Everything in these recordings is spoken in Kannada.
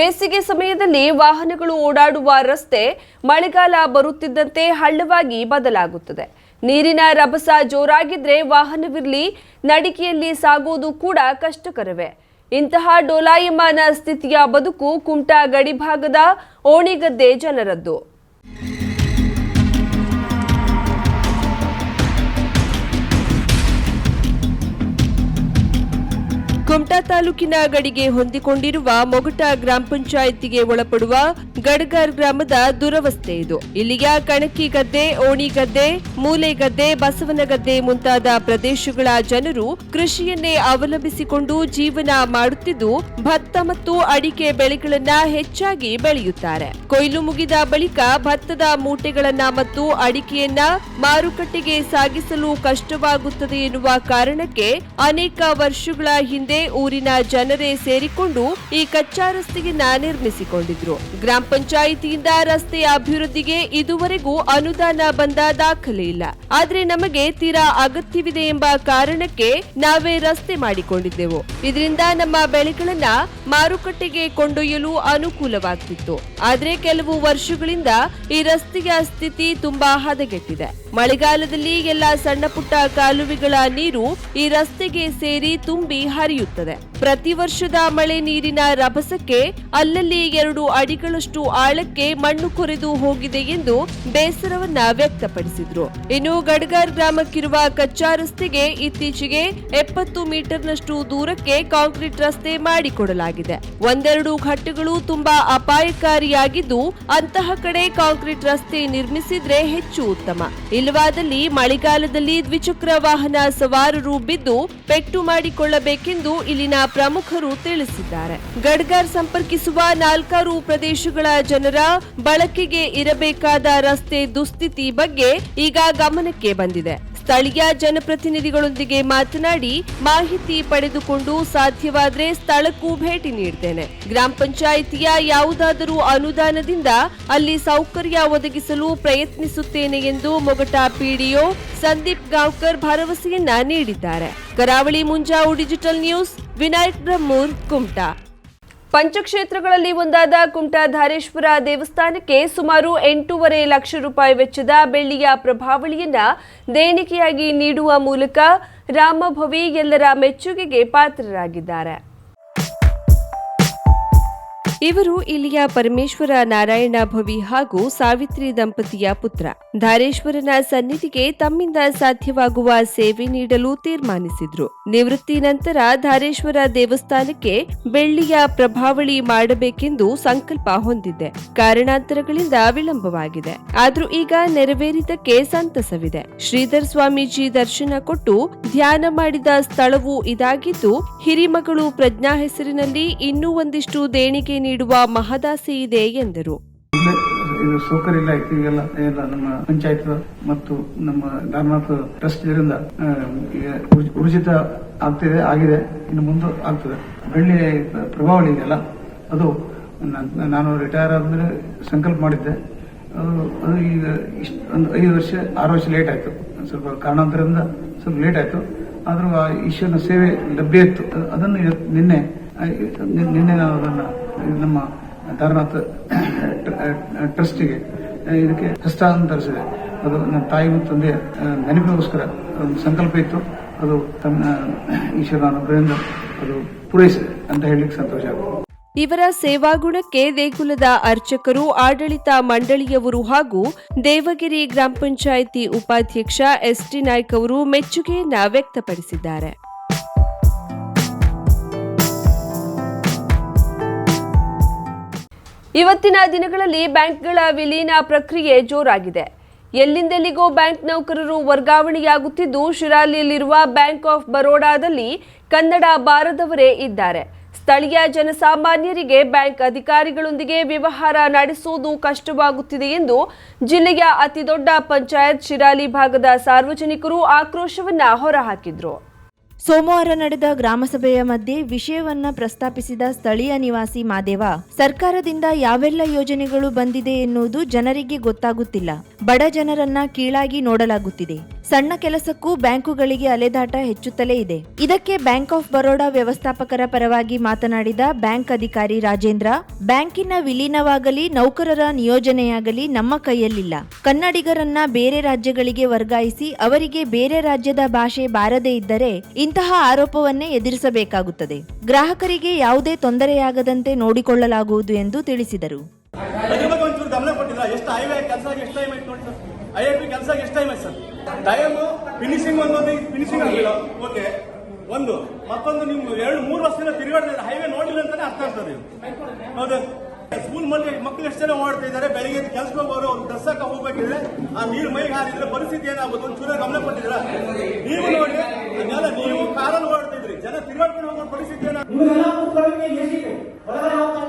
ಬೇಸಿಗೆ ಸಮಯದಲ್ಲಿ ವಾಹನಗಳು ಓಡಾಡುವ ರಸ್ತೆ ಮಳೆಗಾಲ ಬರುತ್ತಿದ್ದಂತೆ ಹಳ್ಳವಾಗಿ ಬದಲಾಗುತ್ತದೆ. ನೀರಿನ ರಭಸ ಜೋರಾಗಿದ್ರೆ ವಾಹನವಿರಲಿ ನಡಿಗೆಯಲ್ಲಿ ಸಾಗೋದು ಕೂಡ ಕಷ್ಟಕರವೇ. ಇಂತಹ ಡೋಲಾಯಮಾನ ಸ್ಥಿತಿಯ ಬದುಕು ಕುಮಟಾ ಗಡಿಭಾಗದ ಓಣಿಗದ್ದೆ ಜನರದ್ದು. ಕುಮಟಾ ತಾಲೂಕಿನ ಗಡಿಗೆ ಹೊಂದಿಕೊಂಡಿರುವ ಮೊಗಟ ಗ್ರಾಮ ಪಂಚಾಯಿತಿಗೆ ಒಳಪಡುವ ಗಡ್ಗರ್ ಗ್ರಾಮದ ದುರವಸ್ಥೆ ಇದು. ಇಲ್ಲಿಯ ಕಣಕಿ ಗದ್ದೆ, ಓಣಿ ಗದ್ದೆ ಬಸವನಗದ್ದೆ ಗದ್ದೆ, ಬಸವನ ಗದ್ದೆ ಮುಂತಾದ ಪ್ರದೇಶಗಳ ಜನರು ಕೃಷಿಯನ್ನೇ ಅವಲಂಬಿಸಿಕೊಂಡು ಜೀವನ ಮಾಡುತ್ತಿದ್ದು, ಭತ್ತ ಮತ್ತು ಅಡಿಕೆ ಬೆಳೆಗಳನ್ನ ಹೆಚ್ಚಾಗಿ ಬೆಳೆಯುತ್ತಾರೆ. ಕೊಯ್ಲು ಮುಗಿದ ಬಳಿಕ ಭತ್ತದ ಮೂಟೆಗಳನ್ನ ಮತ್ತು ಅಡಿಕೆಯನ್ನ ಮಾರುಕಟ್ಟೆಗೆ ಸಾಗಿಸಲು ಕಷ್ಟವಾಗುತ್ತದೆ ಎನ್ನುವ ಕಾರಣಕ್ಕೆ ಅನೇಕ ವರ್ಷಗಳ ಹಿಂದೆ ಊರಿನ ಜನರೇ ಸೇರಿಕೊಂಡು ಈ ಕಚ್ಚಾ ರಸ್ತೆಯನ್ನ ನಿರ್ಮಿಸಿಕೊಂಡಿದ್ರು. ಗ್ರಾಮ ಪಂಚಾಯಿತಿಯಿಂದ ರಸ್ತೆಯ ಅಭಿವೃದ್ಧಿಗೆ ಇದುವರೆಗೂ ಅನುದಾನ ಬಂದ ದಾಖಲೆ ಇಲ್ಲ. ಆದ್ರೆ ನಮಗೆ ತೀರಾ ಅಗತ್ಯವಿದೆ ಎಂಬ ಕಾರಣಕ್ಕೆ ನಾವೇ ರಸ್ತೆ ಮಾಡಿಕೊಂಡಿದ್ದೆವು. ಇದರಿಂದ ನಮ್ಮ ಬೆಳೆಗಳನ್ನ ಮಾರುಕಟ್ಟೆಗೆ ಕೊಂಡೊಯ್ಯಲು ಅನುಕೂಲವಾಗ್ತಿತ್ತು. ಆದ್ರೆ ಕೆಲವು ವರ್ಷಗಳಿಂದ ಈ ರಸ್ತೆಯ ಸ್ಥಿತಿ ತುಂಬಾ ಹದಗೆಟ್ಟಿದೆ. ಮಳೆಗಾಲದಲ್ಲಿ ಎಲ್ಲ ಸಣ್ಣ ಪುಟ್ಟ ಕಾಲುವೆಗಳ ನೀರು ಈ ರಸ್ತೆಗೆ ಸೇರಿ ತುಂಬಿ ಹರಿಯುತ್ತದೆ. ಪ್ರತಿ ವರ್ಷದ ಮಳೆ ನೀರಿನ ರಭಸಕ್ಕೆ ಅಲ್ಲಲ್ಲಿ ಎರಡು ಅಡಿಗಳಷ್ಟು ಆಳಕ್ಕೆ ಮಣ್ಣು ಕೊರೆದು ಹೋಗಿದೆ ಎಂದು ಬೇಸರವನ್ನ ವ್ಯಕ್ತಪಡಿಸಿದ್ರು. ಇನ್ನು ಗಡ್ಗರ್ ಗ್ರಾಮಕ್ಕಿರುವ ಕಚ್ಚಾ ರಸ್ತೆಗೆ ಇತ್ತೀಚೆಗೆ ಎಪ್ಪತ್ತು ಮೀಟರ್ನಷ್ಟು ದೂರಕ್ಕೆ ಕಾಂಕ್ರೀಟ್ ರಸ್ತೆ ಮಾಡಿಕೊಡಲಾಗಿದೆ. ಒಂದೆರಡು ಘಟ್ಟಗಳು ತುಂಬಾ ಅಪಾಯಕಾರಿಯಾಗಿದ್ದು ಅಂತಹ ಕಡೆ ಕಾಂಕ್ರೀಟ್ ರಸ್ತೆ ನಿರ್ಮಿಸಿದ್ರೆ ಹೆಚ್ಚು ಉತ್ತಮ. ಇಲ್ಲವಾದಲ್ಲಿ ಮಳೆಗಾಲದಲ್ಲಿ ದ್ವಿಚಕ್ರ ವಾಹನ ಸವಾರರು ಬಿದ್ದು ಪೆಟ್ಟು ಮಾಡಿಕೊಳ್ಳಬೇಕೆಂದು ಇಲ್ಲಿನ ಪ್ರಮುಖರು ತಿಳಿಸಿದ್ದಾರೆ. ಗಡ್ಗರ್ ಸಂಪರ್ಕಿಸುವ ನಾಲ್ಕಾರು ಪ್ರದೇಶಗಳ ಜನರ ಬಳಕೆಗೆ ಇರಬೇಕಾದ ರಸ್ತೆ ದುಸ್ಥಿತಿ ಬಗ್ಗೆ ಈಗ ಗಮನಕ್ಕೆ ಬಂದಿದೆ. ಸ್ಥಳೀಯ ಜನಪ್ರತಿನಿಧಿಗಳೊಂದಿಗೆ ಮಾತನಾಡಿ ಮಾಹಿತಿ ಪಡೆದುಕೊಂಡು ಸಾಧ್ಯವಾದರೆ ಸ್ಥಳಕ್ಕೂ ಭೇಟಿ ನೀಡುತ್ತೇನೆ ಗ್ರಾಮ ಪಂಚಾಯಿತಿಯ ಯಾವುದಾದರೂ ಅನುದಾನದಿಂದ ಅಲ್ಲಿ ಸೌಕರ್ಯ ಒದಗಿಸಲು ಪ್ರಯತ್ನಿಸುತ್ತೇನೆ ಎಂದು ಮೊಗಟ ಪಿಡಿಒ ಸಂದೀಪ್ ಗಾಂವ್ಕರ್ ಭರವಸೆಯನ್ನ ನೀಡಿದ್ದಾರೆ. Karavali Munjavu digital news, Vinayak Brahmur, Kumta. ಪಂಚಕ್ಷೇತ್ರಗಳಲ್ಲಿ ಒಂದಾದ ಕುಂಟಾಧಾರೇಶ್ವರ ದೇವಸ್ಥಾನಕ್ಕೆ ಸುಮಾರು ಎಂಟೂವರೆ ಲಕ್ಷ ರೂಪಾಯಿ ವೆಚ್ಚದ ಬೆಳ್ಳಿಯ ಪ್ರಭಾವಳಿಯನ್ನ ದೇಣಿಗೆಯಾಗಿ ನೀಡುವ ಮೂಲಕ ರಾಮಭವಿ ಎಲ್ಲರ ಮೆಚ್ಚುಗೆಗೆ ಪಾತ್ರರಾಗಿದ್ದಾರೆ. ಇವರು ಇಲ್ಲಿಯ ಪರಮೇಶ್ವರ ನಾರಾಯಣ ಭವಿ ಹಾಗೂ ಸಾವಿತ್ರಿ ದಂಪತಿಯ ಪುತ್ರ. ಧಾರೇಶ್ವರನ ಸನ್ನಿಧಿಗೆ ತಮ್ಮಿಂದ ಸಾಧ್ಯವಾಗುವ ಸೇವೆ ನೀಡಲು ತೀರ್ಮಾನಿಸಿದ್ರು. ನಿವೃತ್ತಿ ನಂತರ ಧಾರೇಶ್ವರ ದೇವಸ್ಥಾನಕ್ಕೆ ಬೆಳ್ಳಿಯ ಪ್ರಭಾವಳಿ ಮಾಡಬೇಕೆಂದು ಸಂಕಲ್ಪ ಹೊಂದಿದ್ದೆ ಕಾರಣಾಂತರಗಳಿಂದ ವಿಳಂಬವಾಗಿದೆ. ಆದರೂ ಈಗ ನೆರವೇರಿದಕ್ಕೆ ಸಂತಸವಿದೆ. ಶ್ರೀಧರ್ ಸ್ವಾಮೀಜಿ ದರ್ಶನ ಕೊಟ್ಟು ಧ್ಯಾನ ಮಾಡಿದ ಸ್ಥಳವು ಇದಾಗಿದ್ದು, ಹಿರಿಮಗಳು ಪ್ರಜ್ಞಾ ಹೆಸರಿನಲ್ಲಿ ಇನ್ನೂ ಒಂದಿಷ್ಟು ದೇಣಿಗೆ ನೀಡುವ ಮಹದಾಸೆ ಇದೆ ಎಂದರು. ಸೌಕರ್ಯ ಇಲ್ಲ ಆಯ್ತು ಈಗೆಲ್ಲ ಎಲ್ಲ ನಮ್ಮ ಪಂಚಾಯತ್ ಮತ್ತು ನಮ್ಮ ಧಾರನಾಥ ಟ್ರಸ್ಟ್ ಇದರಿಂದ ಊರ್ಜಿತ ಆಗ್ತಿದೆ, ಆಗಿದೆ, ಇನ್ನು ಮುಂದೆ ಆಗ್ತದೆ. ಬೆಳ್ಳಿ ಪ್ರಭಾವಳಿ ಇದೆಯಲ್ಲ, ಅದು ನಾನ್- ರಿಟೈರ್ ಆದ್ಮೇಲೆ ಸಂಕಲ್ಪ ಮಾಡಿದ್ದೆ. ಅದು ಅದು ಈಗ ಇಷ್ಟು, ಒಂದು ಐದು ವರ್ಷ, ಆರು ವರ್ಷ ಲೇಟ್ ಆಯ್ತು. ಸ್ವಲ್ಪ ಕಾರಣಾಂತರದಿಂದ ಸ್ವಲ್ಪ ಲೇಟ್ ಆಯ್ತು. ಆದರೂ ಆ ಈಶ್ವರನ ಸೇವೆ ಲಭ್ಯ ಇತ್ತು. ಅದನ್ನು ನಿನ್ನೆ ನಿನ್ನೆ ನಾವು ಅದನ್ನ ನಮ್ಮ ಧಾರನಾಥ್ ಟ್ರಸ್ಟಿಗೆ ಇದಕ್ಕೆ ಹಸ್ತಾಂತರಿಸಿದೆ ಅದು ನನ್ನ ತಾಯಿ ಮತ್ತು ತಂದೆಯ ನೆನಪಿಗೋಸ್ಕರ ಒಂದು ಸಂಕಲ್ಪ ಇತ್ತು. ಅದು ತಮ್ಮ ಈಶ್ವರನ ಅನುಗ್ರಹದಿಂದ ಅದು ಪೂರೈಸಿದೆ ಅಂತ ಹೇಳಲಿಕ್ಕೆ ಸಂತೋಷ ಆಗುತ್ತೆ. ಇವರ ಸೇವಾಗುಣಕ್ಕೆ ದೇಗುಲದ ಅರ್ಚಕರು, ಆಡಳಿತ ಮಂಡಳಿಯವರು ಹಾಗೂ ದೇವಗಿರಿ ಗ್ರಾಮ ಪಂಚಾಯಿತಿ ಉಪಾಧ್ಯಕ್ಷ ಎಸ್ಟಿ ನಾಯ್ಕ್ ಅವರು ಮೆಚ್ಚುಗೆಯನ್ನ ವ್ಯಕ್ತಪಡಿಸಿದ್ದಾರೆ. ಇವತ್ತಿನ ದಿನಗಳಲ್ಲಿ ಬ್ಯಾಂಕ್ಗಳ ವಿಲೀನ ಪ್ರಕ್ರಿಯೆ ಜೋರಾಗಿದೆ. ಎಲ್ಲಿಂದೆಲ್ಲಿಗೋ ಬ್ಯಾಂಕ್ ನೌಕರರು ವರ್ಗಾವಣೆಯಾಗುತ್ತಿದ್ದು, ಶಿರಾಲಿಯಲ್ಲಿರುವ ಬ್ಯಾಂಕ್ ಆಫ್ ಬರೋಡಾದಲ್ಲಿ ಕನ್ನಡ ಬಾರದವರೇ ಇದ್ದಾರೆ. ಸ್ಥಳೀಯ ಜನಸಾಮಾನ್ಯರಿಗೆ ಬ್ಯಾಂಕ್ ಅಧಿಕಾರಿಗಳೊಂದಿಗೆ ವ್ಯವಹಾರ ನಡೆಸುವುದು ಕಷ್ಟವಾಗುತ್ತಿದೆ ಎಂದು ಜಿಲ್ಲೆಯ ಅತಿದೊಡ್ಡ ಪಂಚಾಯತ್ ಶಿರಾಲಿ ಭಾಗದ ಸಾರ್ವಜನಿಕರು ಆಕ್ರೋಶವನ್ನ ಹೊರಹಾಕಿದ್ರು. ಸೋಮವಾರ ನಡೆದ ಗ್ರಾಮಸಭೆಯ ಮಧ್ಯೆ ವಿಷಯವನ್ನ ಪ್ರಸ್ತಾಪಿಸಿದ ಸ್ಥಳೀಯ ನಿವಾಸಿ ಮಾದೇವ, ಸರ್ಕಾರದಿಂದ ಯಾವೆಲ್ಲ ಯೋಜನೆಗಳು ಬಂದಿದೆ ಎನ್ನುವುದು ಜನರಿಗೆ ಗೊತ್ತಾಗುತ್ತಿಲ್ಲ. ಬಡ ಜನರನ್ನ ಕೀಳಾಗಿ ನೋಡಲಾಗುತ್ತಿದೆ. ಸಣ್ಣ ಕೆಲಸಕ್ಕೂ ಬ್ಯಾಂಕುಗಳಿಗೆ ಅಲೆದಾಟ ಹೆಚ್ಚುತ್ತಲೇ ಇದೆ. ಇದಕ್ಕೆ ಬ್ಯಾಂಕ್ ಆಫ್ ಬರೋಡಾ ವ್ಯವಸ್ಥಾಪಕರ ಪರವಾಗಿ ಮಾತನಾಡಿದ ಬ್ಯಾಂಕ್ ಅಧಿಕಾರಿ ರಾಜೇಂದ್ರ, ಬ್ಯಾಂಕಿನ ವಿಲೀನವಾಗಲಿ ನೌಕರರ ನಿಯೋಜನೆಯಾಗಲಿ ನಮ್ಮ ಕೈಯಲ್ಲಿಲ್ಲ. ಕನ್ನಡಿಗರನ್ನ ಬೇರೆ ರಾಜ್ಯಗಳಿಗೆ ವರ್ಗಾಯಿಸಿ ಅವರಿಗೆ ಬೇರೆ ರಾಜ್ಯದ ಭಾಷೆ ಬಾರದೇ ಇದ್ದರೆ ಇಂತಹ ಆರೋಪವನ್ನೇ ಎದುರಿಸಬೇಕಾಗುತ್ತದೆ. ಗ್ರಾಹಕರಿಗೆ ಯಾವುದೇ ತೊಂದರೆಯಾಗದಂತೆ ನೋಡಿಕೊಳ್ಳಲಾಗುವುದು ಎಂದು ತಿಳಿಸಿದರು. ಒಂದು ಮತ್ತೊಂದು ನೀವು ಎರಡು ಮೂರು ವರ್ಷದಿಂದ ತಿರುಗಾಡ್ತಿದ್ರೆ ಹೈವೇ ನೋಡಿಲ್ಲ ಅಂತಾನೆ ಅರ್ಥ ಆಗ್ತದೆ. ಹೌದು. ಸ್ಕೂಲ್ ಮಕ್ಕಳು ಮಕ್ಕಳು ಎಷ್ಟು ಜನ ಓಡ್ತಾ ಇದ್ದಾರೆ? ಬೆಳಿಗ್ಗೆ ಕೆಲ್ಸಕ್ಕೆ ಹೋಗೋರು ಅವ್ರು ಡ್ರೆಸ್ ಹಾಕ ಹೋಗ್ಬೇಕಿದ್ರೆ, ಆ ನೀರು ಮೈಗೆ ಹಾರಿದ್ರೆ ಪರಿಸ್ಥಿತಿ ಏನಾಗುತ್ತೆ ಒಂದು ಚೂರ ಗಮನ ಕೊಟ್ಟಿದ್ರ ನೀವು ನೋಡಿ. तुम्हें ना पुत्र करेंगे ये सीखे बता रहे हो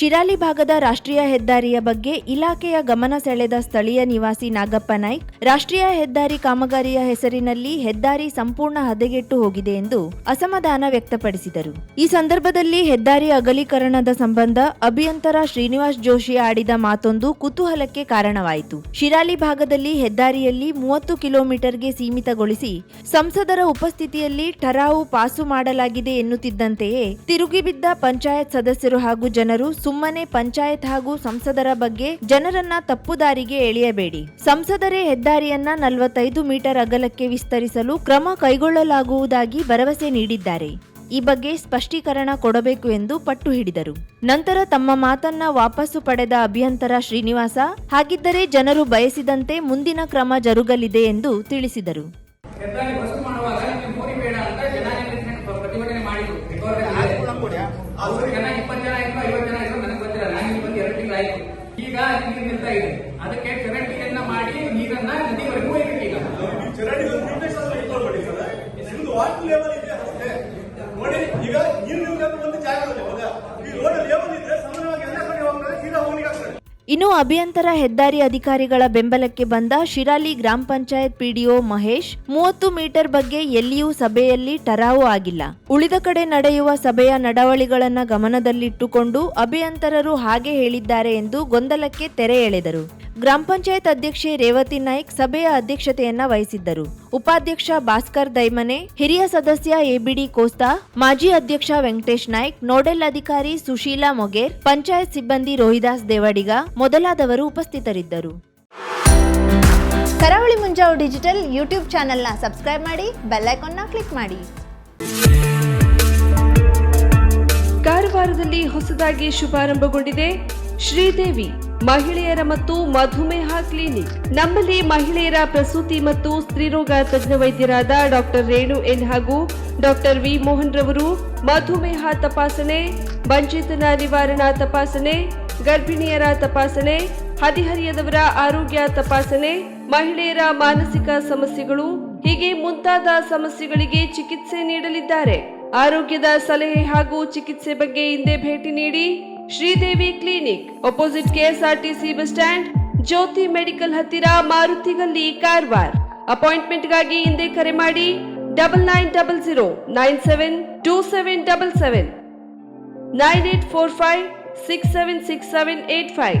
ಶಿರಾಲಿ ಭಾಗದ ರಾಷ್ಟ್ರೀಯ ಹೆದ್ದಾರಿಯ ಬಗ್ಗೆ ಇಲಾಖೆಯ ಗಮನ ಸೆಳೆದ ಸ್ಥಳೀಯ ನಿವಾಸಿ ನಾಗಪ್ಪ ನಾಯ್ಕ್, ರಾಷ್ಟ್ರೀಯ ಹೆದ್ದಾರಿ ಕಾಮಗಾರಿಯ ಹೆಸರಿನಲ್ಲಿ ಹೆದ್ದಾರಿ ಸಂಪೂರ್ಣ ಹದಗೆಟ್ಟು ಹೋಗಿದೆ ಎಂದು ಅಸಮಾಧಾನ ವ್ಯಕ್ತಪಡಿಸಿದರು. ಈ ಸಂದರ್ಭದಲ್ಲಿ ಹೆದ್ದಾರಿ ಅಗಲೀಕರಣದ ಸಂಬಂಧ ಅಭಿಯಂತರ ಶ್ರೀನಿವಾಸ್ ಜೋಶಿ ಆಡಿದ ಮಾತೊಂದು ಕುತೂಹಲಕ್ಕೆ ಕಾರಣವಾಯಿತು. ಶಿರಾಲಿ ಭಾಗದಲ್ಲಿ ಹೆದ್ದಾರಿಯಲ್ಲಿ ಮೂವತ್ತು ಕಿಲೋಮೀಟರ್ಗೆ ಸೀಮಿತಗೊಳಿಸಿ ಸಂಸದರ ಉಪಸ್ಥಿತಿಯಲ್ಲಿ ಠರಾವು ಪಾಸು ಮಾಡಲಾಗಿದೆ ಎನ್ನುತ್ತಿದ್ದಂತೆಯೇ ತಿರುಗಿಬಿದ್ದ ಪಂಚಾಯತ್ ಸದಸ್ಯರು ಹಾಗೂ ಜನರು ಸುಮ್ಮನೆ ಪಂಚಾಯತ್ ಹಾಗೂ ಸಂಸದರ ಬಗ್ಗೆ ಜನರನ್ನ ತಪ್ಪುದಾರಿಗೆ ಎಳೆಯಬೇಡಿ. ಸಂಸದರೇ ಹೆದ್ದಾರಿಯನ್ನ ನಲವತ್ತೈದು ಮೀಟರ್ ಅಗಲಕ್ಕೆ ವಿಸ್ತರಿಸಲು ಕ್ರಮ ಕೈಗೊಳ್ಳಲಾಗುವುದಾಗಿ ಭರವಸೆ ನೀಡಿದ್ದಾರೆ. ಈ ಬಗ್ಗೆ ಸ್ಪಷ್ಟೀಕರಣ ಕೊಡಬೇಕು ಎಂದು ಪಟ್ಟು ಹಿಡಿದರು. ನಂತರ ತಮ್ಮ ಮಾತನ್ನ ವಾಪಸ್ಸು ಪಡೆದ ಅಭಿಯಂತರ ಶ್ರೀನಿವಾಸ, ಹಾಗಿದ್ದರೆ ಜನರು ಬಯಸಿದಂತೆ ಮುಂದಿನ ಕ್ರಮ ಜರುಗಲಿದೆ ಎಂದು ತಿಳಿಸಿದರು ಹೆದ್ದಾರಿ ಬಸ್ ಮಾಡುವಾಗ ನೀವು ಮೋರಿ ಬೇಡ ಅಂತ ಜನ ನಿಲ್ಲಿಸ್ಕೊಂಡು ಪ್ರತಿಭಟನೆ ಮಾಡಿದ್ರು ರಿಕವರಿ ಅವ್ರು ಜನ ಇಪ್ಪತ್ತು ಜನ ಇದ್ರು ಐವತ್ತು ಜನ ಇದ್ರು ನನಗೆ ಗೊತ್ತಿಲ್ಲ ನಾನು ಬಂದು ಎರಡು ತಿಂಗಳು ಆಯ್ತು ಈಗ ನೀರು ನಿಲ್ತಾ ಇದೆ ಅದಕ್ಕೆ ಚರಂಡಿಯನ್ನ ಮಾಡಿ ನೀರನ್ನ ನದಿವರೆಗೂ ಒಯ್ಬೇಕು ಈಗ ಚರಂಡಿ ಒಂದು ಫಿಟ್ನೆಸ್ ಅನ್ನು ಇಟ್ಕೊಳ್ಬೇಡಿ ಸರ್ ನಿಮ್ದು ವಾಟರ್ ಲೆವೆಲ್ ಇದೆ ಅಷ್ಟೇ ನೋಡಿ ಈಗ ನೀರು ನಿಮ್ಗೆ ಇನ್ನು ಅಭಿಯಂತರ ಹೆದ್ದಾರಿ ಅಧಿಕಾರಿಗಳ ಬೆಂಬಲಕ್ಕೆ ಬಂದ ಶಿರಾಲಿ ಗ್ರಾಮ ಪಂಚಾಯತ್ ಪಿಡಿಒ ಮಹೇಶ್, ಮೂವತ್ತು ಮೀಟರ್ ಬಗ್ಗೆ ಎಲ್ಲಿಯೂ ಸಭೆಯಲ್ಲಿ ಟರಾವು ಆಗಿಲ್ಲ. ಉಳಿದ ಕಡೆ ನಡೆಯುವ ಸಭೆಯ ನಡವಳಿಗಳನ್ನು ಗಮನದಲ್ಲಿಟ್ಟುಕೊಂಡು ಅಭಿಯಂತರರು ಹಾಗೆ ಹೇಳಿದ್ದಾರೆ ಎಂದು ಗೊಂದಲಕ್ಕೆ ತೆರೆ ಎಳೆದರು. ಗ್ರಾಮ ಪಂಚಾಯತ್ ಅಧ್ಯಕ್ಷೆ ರೇವತಿ ನಾಯ್ಕ್ ಸಭೆಯ ಅಧ್ಯಕ್ಷತೆಯನ್ನ ವಹಿಸಿದ್ದರು. ಉಪಾಧ್ಯಕ್ಷ ಭಾಸ್ಕರ್ ದೈಮನೆ, ಹಿರಿಯ ಸದಸ್ಯ ಎಬಿಡಿ ಕೋಸ್ತಾ, ಮಾಜಿ ಅಧ್ಯಕ್ಷ ವೆಂಕಟೇಶ್ ನಾಯ್ಕ್, ನೋಡೆಲ್ ಅಧಿಕಾರಿ ಸುಶೀಲಾ ಮೊಗೇರ್, ಪಂಚಾಯತ್ ಸಿಬ್ಬಂದಿ ರೋಹಿದಾಸ್ ದೇವಡಿಗ ಮೊದಲಾದವರು ಉಪಸ್ಥಿತರಿದ್ದರು. ಕರಾವಳಿ ಮುಂಜಾವು ಡಿಜಿಟಲ್ ಯೂಟ್ಯೂಬ್ ಚಾನೆಲ್ನ ಸಬ್ಸ್ಕ್ರೈಬ್ ಮಾಡಿ ಬೆಲ್ಲೈಕಾನ್ನ ಕ್ಲಿಕ್ ಮಾಡಿ. ಕಾರವಾರದಲ್ಲಿ ಹೊಸದಾಗಿ ಶುಭಾರಂಭಗೊಂಡಿದೆ ಶ್ರೀದೇವಿ. ಮಹಿಳೆಯರ ಮತ್ತು ಮಧುಮೇಹ ಕ್ಲಿನಿಕ್. ನಮ್ಮಲ್ಲಿ ಮಹಿಳೆಯರ ಪ್ರಸೂತಿ ಮತ್ತು ಸ್ತ್ರೀರೋಗ ತಜ್ಞ ವೈದ್ಯರಾದ ಡಾಕ್ಟರ್ ರೇಣು ಎನ್ ಹಾಗೂ ಡಾಕ್ಟರ್ ವಿ ಮೋಹನ್ ರವರು ಮಧುಮೇಹ ತಪಾಸಣೆ, ಬಂಚಿತನ ನಿವಾರಣಾ ತಪಾಸಣೆ, ಗರ್ಭಿಣಿಯರ ತಪಾಸಣೆ, ಹದಿಹರಿಯದವರ ಆರೋಗ್ಯ ತಪಾಸಣೆ, ಮಹಿಳೆಯರ ಮಾನಸಿಕ ಸಮಸ್ಯೆಗಳು, ಹೀಗೆ ಮುಂತಾದ ಸಮಸ್ಯೆಗಳಿಗೆ ಚಿಕಿತ್ಸೆ ನೀಡಲಿದ್ದಾರೆ. ಆರೋಗ್ಯದ ಸಲಹೆ ಹಾಗೂ ಚಿಕಿತ್ಸೆ ಬಗ್ಗೆ ಹಿಂದೆ ಭೇಟಿ ನೀಡಿ Sridevi clinic opposite KSRTC bus stand Jyoti medical ಹತ್ತಿರ ಮಾರುತಿಗಲ್ಲಿ ಕಾರವಾರ್. ಅಪಾಯಿಂಟ್ಮೆಂಟ್ಗಾಗಿ ಹಿಂದೆ ಕರೆ ಮಾಡಿ double nine double zero nine seven two seven double seven nine eight four five six seven six seven eight five